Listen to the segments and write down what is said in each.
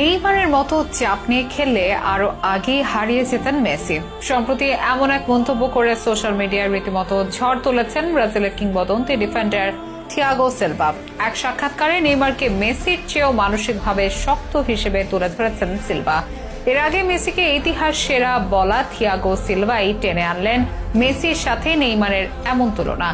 নেইমারের মতো চাপ নিয়ে খেললে আরও আগেই হারিয়ে যেতেন মেসি। সম্প্রতি এমন এক মন্তব্য করে সোশ্যাল মিডিয়ায় রীতিমতো ঝড় তুলেছেন ব্রাজিলের কিংবদন্তি ডিফেন্ডার থিয়াগো সেলভা। এক সাক্ষাৎকারে নেইমারকে মেসির চেয়েও মানসিকভাবে শক্ত হিসেবে তুলে ধরেছেন সিলভা। এর আগে মেসিকে ইতিহাস সেরা বলা থিয়াগো সিলভাই টেনে আনলেন, মেসির সাথে নেইমারের এমন তুলনা।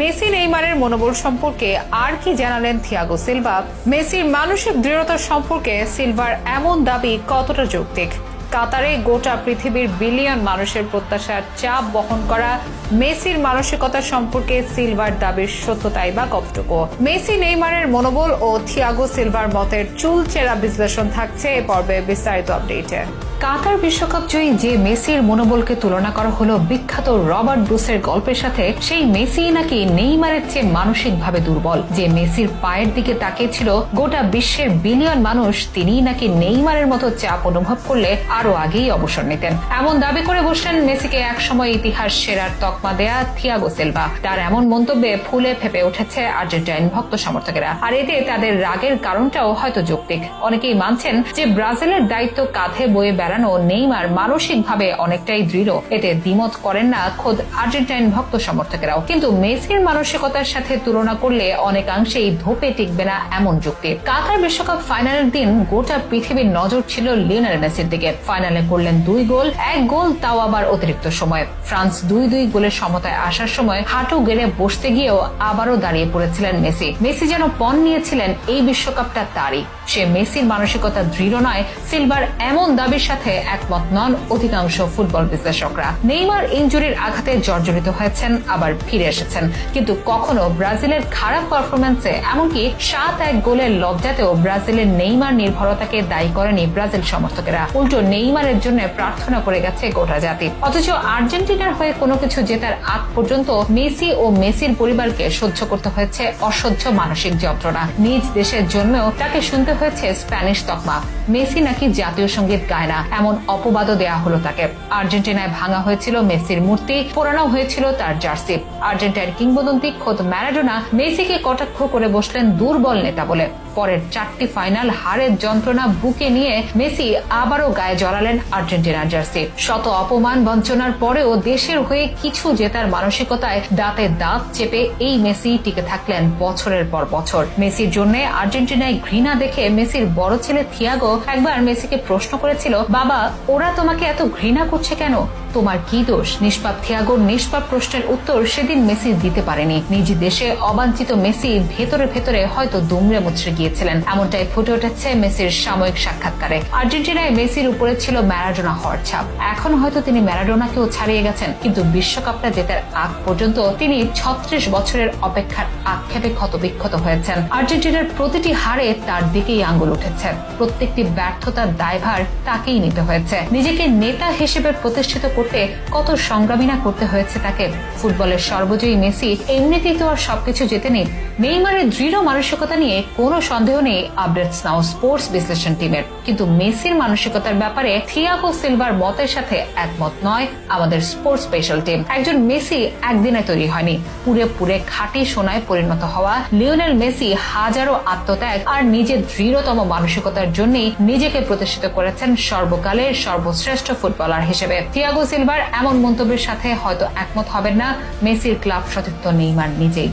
মেসি নেইমারের মনোবল সম্পর্কে আর কি জানালেন থিয়াগো সিলভা? মেসির মানসিক দৃঢ়তা সম্পর্কে সিলভার এমন দাবি কতটা যৌক্তিক? কাতারে গোটা পৃথিবীর বিলিয়ন মানুষের প্রত্যাশার চাপ বহন করা, মেসির মানসিকতা সম্পর্কে সিলভার দাবির সত্যতাই বা কতটুকু? মেসি নেইমারের মনোবল ও থিয়াগো সিলভার মতের চুলচেরা বিশ্লেষণ থাকছে এ পর্বে বিস্তারিত আপডেটে। কাতার বিশ্বকাপ জয়ী যে মেসির মনোবলকে তুলনা করা হলো, বিখ্যাত রবার্ট ব্রুসের গল্পের সাথে, সেই মেসি নাকি নেইমারের চেয়ে মানসিকভাবে দুর্বল। যে মেসির পায়ের দিকে তাকিয়েছিল, গোটা বিশ্বের বিলিয়ন মানুষ, তিনিই নাকি নেইমারের মতো চাপ অনুভব করলে আরও আগেই অবসর নিতেন। এমন দাবি করে বসলেন মেসিকে একসময় ইতিহাস সেরার তকমা দেয়া থিয়াগো সিলভা। তার এমন মন্তব্যে ফুলে ফেপে উঠেছে আর্জেন্টাইন ভক্ত সমর্থকেরা। আর এতে তাদের রাগের কারণটাও হয়তো যৌক্তিক। অনেকেই মানছেন যে ব্রাজিলের দায়িত্ব কাঁধে বয়ে বেড়ানো নেইমার মানসিকভাবে অনেকটাই দৃঢ়। এতে দ্বিমত করেন না খোদ আর্জেন্টাইন ভক্ত সমর্থকেরাও। কিন্তু মেসির মানসিকতার সাথে তুলনা করলে অনেকাংশেই ধোপে টিকবে না এমন যুক্তি। কাতার বিশ্বকাপ ফাইনালের দিন গোটা পৃথিবীর নজর ছিল লিওনেল মেসির দিকে। ফাইনালে করলেন দুই গোল, এক গোল তাও আবার অতিরিক্ত সময়। ফ্রান্স দুই দুই গোলের সমতায় আসার সময় হাঁটু গেড়ে বসতে গিয়েও আবারও দাঁড়িয়ে পড়েছিলেন মেসি। মেসি যেন পণ নিয়েছিলেন এই বিশ্বকাপটা তারই। সে মেসির মানসিকতা দৃঢ় নয়, সিলভার এমন দাবির সাথে একমত নন অধিকাংশ ফুটবল বিশ্লেষকরা। নেইমার ইঞ্জুরির আঘাতে জর্জরিত হয়েছেন, আবার ফিরে এসেছেন। কিন্তু কখনো ব্রাজিলের খারাপ পারফরমেন্সে এমনকি সাত এক গোলের লজ্জাতেও ব্রাজিলের নেইমার নির্ভরতাকে দায়ী করেনি ব্রাজিল সমর্থকেরা। উল্টো নেইমারের জন্য প্রার্থনা করে গেছে গোটা জাতি। অথচ আর্জেন্টিনার হয়ে কোনো কিছু জেতার আগ পর্যন্ত মেসি ও মেসির পরিবারকে সহ্য করতে হয়েছে অসহ্য মানসিক যন্ত্রণা। নিজ দেশের জন্যও তাকে শুনতে হয়েছে স্প্যানিশ তকমা। মেসি নাকি জাতীয় সংগীত গায় না। এমন অপবাদও দেয়া হলো তাকে। আর্জেন্টিনায় ভাঙা হয়েছিল মেসির মূর্তি, পোড়ানো হয়েছিল তার জার্সি। আর্জেন্টাইন কিংবদন্তি খোদ ম্যারাডোনা মেসিকে কটাক্ষ করে বসলেন দুর্বল নেতা বলে। পরের চারটি ফাইনাল হারের যন্ত্রণা বুকে নিয়ে মেসি আবারও গায়ে জড়ালেন আর্জেন্টিনার জার্সি। শত অপমান বঞ্চনার পরেও দেশের হয়ে কিছু জেতার মানসিকতায় দাঁতে দাঁত চেপে এই মেসি টিকে থাকলেন বছরের পর বছর। মেসির জন্য আর্জেন্টিনায় ঘৃণা দেখে মেসির বড় ছেলে থিয়াগো একবার মেসিকে প্রশ্ন করেছিল বাবা, ওরা তোমাকে এত ঘৃণা করছে কেন? তোমার কি দোষ? নিষ্পাপ থিয়াগোর নিষ্পাপ প্রশ্নের উত্তর সেদিন মেসি দিতে পারেনি। নিজ দেশে অবাঞ্ছিত মেসি ভেতরে ভেতরে হয়তো দুমড়ে মুচড়ে গিয়েছিলেন। এমনটাই ফুটে উঠেছে মেসির সাময়িক সাক্ষাৎকারে। আর্জেন্টিনায় মেসির উপরে ছিল ম্যারাডোনা হওয়ার ছাপ। এখন হয়তো তিনি ম্যারাডোনাকেও ছাড়িয়ে গেছেন। কিন্তু বিশ্বকাপটা জেতার আগ পর্যন্ত তিনি ছত্রিশ বছরের অপেক্ষার আক্ষেপে ক্ষত বিক্ষত হয়েছেন। আর্জেন্টিনার প্রতিটি হারে তার দিকেই আঙ্গুল উঠেছে। প্রত্যেকটি ব্যর্থতার দায়ভার তাকেই নিতে হয়েছে। নিজেকে নেতা হিসেবে প্রতিষ্ঠিত করতে কত সংগ্রামী না করতে হয়েছে তাকে? ফুটবলের সর্বজয়ী মেসি এমনিতেই তো আর সবকিছু জেতেনি নেইমারের দৃঢ় মানসিকতা নিয়ে কোনো সন্দেহ নেই আপডেটস নাও স্পোর্টস বিশ্লেষণ টিমের। কিন্তু মেসির মানসিকতার ব্যাপারে থিয়াগো সিলভার মতের সাথে একমত নয় আমাদের স্পোর্টস স্পেশাল টিম। একজন মেসি একদিনে তৈরি হয়নি। পুরে পুরে খাঁটি সোনায় পরিণত হওয়া লিওনেল মেসি হাজারো আত্মত্যাগ আর নিজের দৃঢ়তম মানসিকতার জন্যই নিজেকে প্রতিষ্ঠিত করেছেন সর্বকালের সর্বশ্রেষ্ঠ ফুটবলার হিসেবে থিয়াগো সিলভার এমন মন্তব্যের সাথে হয়তো একমত হবেন না মেসির ক্লাব সতীর্থ নেইমার নিজেই।